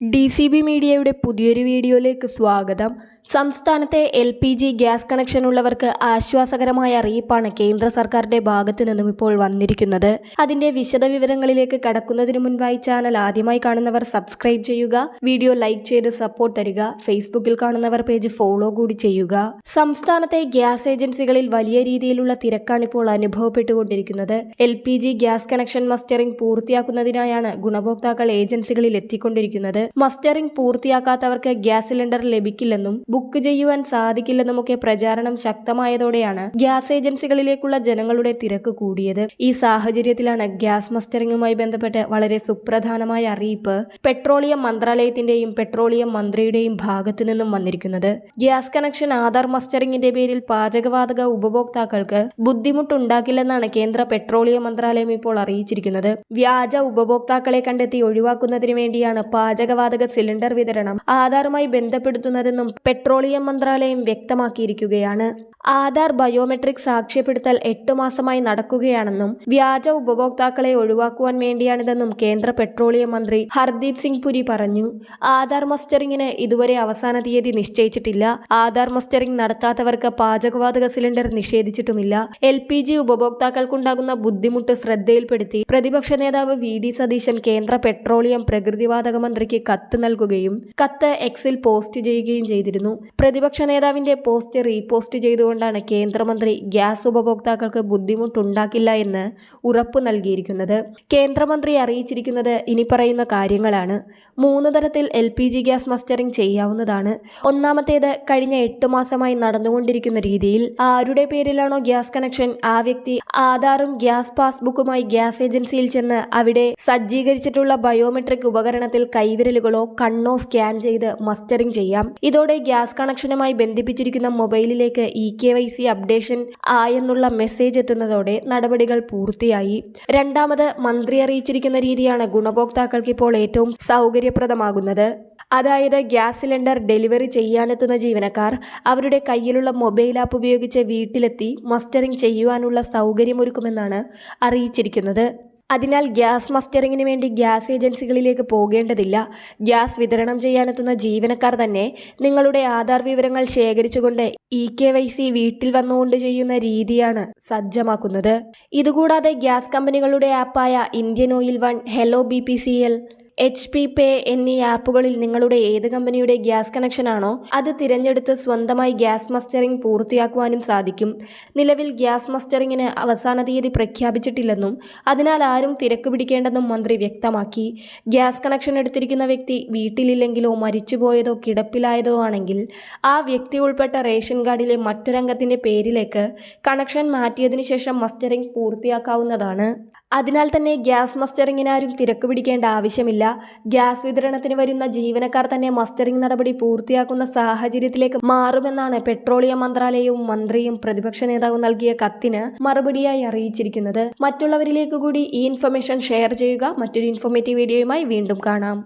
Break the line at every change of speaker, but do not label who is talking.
D C B മീഡിയയുടെ പുതിയൊരു വീഡിയോയിലേക്ക് സ്വാഗതം. സംസ്ഥാനത്തെ L P G gas connection ഉള്ളവർക്ക് ആശ്വാസകരമായ അറിയിപ്പാണ് കേന്ദ്ര സർക്കാരിന്റെ ഭാഗത്തു നിന്നും ഇപ്പോൾ വന്നിരിക്കുന്നത്. അതിന്റെ വിശദവിവരങ്ങളിലേക്ക് കടക്കുന്നതിന് മുൻപായി ചാനൽ ആദ്യമായി കാണുന്നവർ സബ്സ്ക്രൈബ് ചെയ്യുക വീഡിയോ ലൈക്ക് ചെയ്ത് സപ്പോർട്ട് തരിക ഫേസ്ബുക്കിൽ കാണുന്നവർ പേജ് ഫോളോ കൂടി ചെയ്യുക. സംസ്ഥാനത്തെ ഗ്യാസ് ഏജൻസികളിൽ വലിയ രീതിയിലുള്ള തിരക്കാണ് ഇപ്പോൾ അനുഭവപ്പെട്ടുകൊണ്ടിരിക്കുന്നത്. L P G gas connection mustering പൂർത്തിയാക്കുന്നതിനായാണ് ഗുണഭോക്താക്കൾ ഏജൻസികളിൽ എത്തിക്കൊണ്ടിരിക്കുന്നത്. മസ്റ്ററിംഗ് പൂർത്തിയാക്കാത്തവർക്ക് ഗ്യാസ് സിലിണ്ടർ ലഭിക്കില്ലെന്നും ബുക്ക് ചെയ്യുവാൻ സാധിക്കില്ലെന്നുമൊക്കെ പ്രചാരണം ശക്തമായതോടെയാണ് ഗ്യാസ് ഏജൻസികളിലേക്കുള്ള ജനങ്ങളുടെ തിരക്ക് കൂടിയത്. ഈ സാഹചര്യത്തിലാണ് ഗ്യാസ് മസ്റ്ററിംഗുമായി ബന്ധപ്പെട്ട് വളരെ സുപ്രധാനമായ അറിയിപ്പ് പെട്രോളിയം മന്ത്രാലയത്തിന്റെയും പെട്രോളിയം മന്ത്രിയുടെയും ഭാഗത്തു നിന്നും വന്നിരിക്കുന്നത്. ഗ്യാസ് കണക്ഷൻ ആധാർ മസ്റ്ററിംഗിന്റെ പേരിൽ പാചകവാതക ഉപഭോക്താക്കൾക്ക് ബുദ്ധിമുട്ടുണ്ടാക്കില്ലെന്നാണ് കേന്ദ്ര പെട്രോളിയം മന്ത്രാലയം ഇപ്പോൾ അറിയിച്ചിരിക്കുന്നത്. വ്യാജ ഉപഭോക്താക്കളെ കണ്ടെത്തി ഒഴിവാക്കുന്നതിന് വേണ്ടിയാണ് പാചകവാതക സിലിണ്ടർ വിതരണം ആധാറുമായി ബന്ധപ്പെടുത്തുന്നതെന്നും പെട്രോളിയം മന്ത്രാലയം വ്യക്തമാക്കിയിരിക്കുകയാണ്. ആധാർ ബയോമെട്രിക് സാക്ഷ്യപ്പെടുത്തൽ എട്ടു മാസമായി നടക്കുകയാണെന്നും വ്യാജ ഉപഭോക്താക്കളെ ഒഴിവാക്കുവാൻ വേണ്ടിയാണിതെന്നും കേന്ദ്ര പെട്രോളിയം മന്ത്രി ഹർദീപ് സിംഗ് പുരി പറഞ്ഞു. ആധാർ മസ്റ്ററിംഗിന് ഇതുവരെ അവസാന തീയതി നിശ്ചയിച്ചിട്ടില്ല. ആധാർ മസ്റ്ററിംഗ് നടത്താത്തവർക്ക് പാചകവാതക സിലിണ്ടർ നിഷേധിച്ചിട്ടുമില്ല. എൽ പി ജി ഉപഭോക്താക്കൾക്കുണ്ടാകുന്ന ബുദ്ധിമുട്ട് ശ്രദ്ധയിൽപ്പെടുത്തി പ്രതിപക്ഷ നേതാവ് വി ഡി സതീശൻ കേന്ദ്ര പെട്രോളിയം പ്രകൃതിവാതക മന്ത്രിക്ക് കത്ത് നൽകുകയും കത്ത് എക്സിൽ പോസ്റ്റ് ചെയ്യുകയും ചെയ്തിരുന്നു. പ്രതിപക്ഷ നേതാവിന്റെ പോസ്റ്റ് റീപോസ്റ്റ് ചെയ്തുകൊണ്ടാണ് കേന്ദ്രമന്ത്രി ഗ്യാസ് ഉപഭോക്താക്കൾക്ക് ബുദ്ധിമുട്ടുണ്ടാക്കില്ല എന്ന് ഉറപ്പു നൽകിയിരിക്കുന്നത്. കേന്ദ്രമന്ത്രി അറിയിച്ചിരിക്കുന്നത് ഇനി പറയുന്ന കാര്യങ്ങളാണ്. മൂന്ന് തരത്തിൽ L P G gas mustering ചെയ്യാവുന്നതാണ്. ഒന്നാമത്തേത് കഴിഞ്ഞ എട്ട് മാസമായി നടന്നുകൊണ്ടിരിക്കുന്ന രീതിയിൽ ആരുടെ പേരിലാണോ ഗ്യാസ് കണക്ഷൻ? ആ വ്യക്തി ആധാറും ഗ്യാസ് പാസ്ബുക്കുമായി ഗ്യാസ് ഏജൻസിയിൽ ചെന്ന് അവിടെ സജ്ജീകരിച്ചിട്ടുള്ള ബയോമെട്രിക് ഉപകരണത്തിൽ കൈവിരലുകളോ കണ്ണോ സ്കാൻ ചെയ്ത് മസ്റ്ററിംഗ് ചെയ്യാം. ഇതോടെ ഗ്യാസ് കണക്ഷനുമായി ബന്ധിപ്പിച്ചിരിക്കുന്ന മൊബൈലിലേക്ക് E K Y C updation ആയെന്നുള്ള message എത്തുന്നതോടെ നടപടികൾ പൂർത്തിയായി. രണ്ടാമത് മന്ത്രി അറിയിച്ചിരിക്കുന്ന രീതിയാണ് ഗുണഭോക്താക്കൾക്ക് ഇപ്പോൾ ഏറ്റവും സൗകര്യപ്രദമാകുന്നത്. അതായത് ഗ്യാസ് സിലിണ്ടർ ഡെലിവറി ചെയ്യാനെത്തുന്ന ജീവനക്കാർ അവരുടെ കയ്യിലുള്ള മൊബൈൽ ആപ്പ് ഉപയോഗിച്ച് വീട്ടിലെത്തി മസ്റ്ററിംഗ് ചെയ്യുവാനുള്ള സൗകര്യമൊരുക്കുമെന്നാണ് അറിയിച്ചിരിക്കുന്നത്. അതിനാൽ ഗ്യാസ് മസ്റ്ററിങ്ങിന് വേണ്ടി ഗ്യാസ് ഏജൻസികളിലേക്ക് പോകേണ്ടതില്ല. ഗ്യാസ് വിതരണം ചെയ്യാനെത്തുന്ന ജീവനക്കാർ തന്നെ നിങ്ങളുടെ ആധാർ വിവരങ്ങൾ ശേഖരിച്ചുകൊണ്ട് ഇ കെ വൈ സി വീട്ടിൽ വന്നുകൊണ്ട് ചെയ്യുന്ന രീതിയാണ് സജ്ജമാക്കുന്നത്. ഇതുകൂടാതെ ഗ്യാസ് കമ്പനികളുടെ ആപ്പായ Indian oil one hello B P C L H P pay എന്നീ ആപ്പുകളിൽ നിങ്ങളുടെ ഏത് കമ്പനിയുടെ ഗ്യാസ് കണക്ഷനാണോ അത് തിരഞ്ഞെടുത്ത് സ്വന്തമായി ഗ്യാസ് മസ്റ്ററിംഗ് പൂർത്തിയാക്കുവാനും സാധിക്കും. നിലവിൽ ഗ്യാസ് മസ്റ്ററിങ്ങിന് അവസാന തീയതി പ്രഖ്യാപിച്ചിട്ടില്ലെന്നും അതിനാൽ ആരും തിരക്ക് പിടിക്കേണ്ടെന്നും മന്ത്രി വ്യക്തമാക്കി. ഗ്യാസ് കണക്ഷൻ എടുത്തിരിക്കുന്ന വ്യക്തി വീട്ടിലില്ലെങ്കിലോ മരിച്ചുപോയതോ കിടപ്പിലായതോ ആണെങ്കിൽ ആ വ്യക്തി ഉൾപ്പെട്ട റേഷൻ കാർഡിലെ മറ്റൊരംഗത്തിന്റെ പേരിലേക്ക് കണക്ഷൻ മാറ്റിയതിനു ശേഷം മസ്റ്ററിംഗ് പൂർത്തിയാക്കാവുന്നതാണ്. അതിനാൽ തന്നെ ഗ്യാസ് മസ്റ്ററിങ്ങിന് ആരും തിരക്ക് പിടിക്കേണ്ട ആവശ്യമില്ല. ഗ്യാസ് വിതരണത്തിന് വരുന്ന ജീവനക്കാർ തന്നെ മസ്റ്ററിംഗ് നടപടി പൂർത്തിയാക്കുന്ന സാഹചര്യത്തിലേക്ക് മാറുമെന്നാണ് പെട്രോളിയം മന്ത്രാലയവും മന്ത്രിയും പ്രതിപക്ഷ നേതാവും നൽകിയ കത്തിന് മറുപടിയായി അറിയിച്ചിരിക്കുന്നത്. മറ്റുള്ളവരിലേക്ക് കൂടി ഈ ഇൻഫർമേഷൻ ഷെയർ ചെയ്യുക. മറ്റൊരു ഇൻഫോർമേറ്റീവ് വീഡിയോയുമായി വീണ്ടും കാണാം.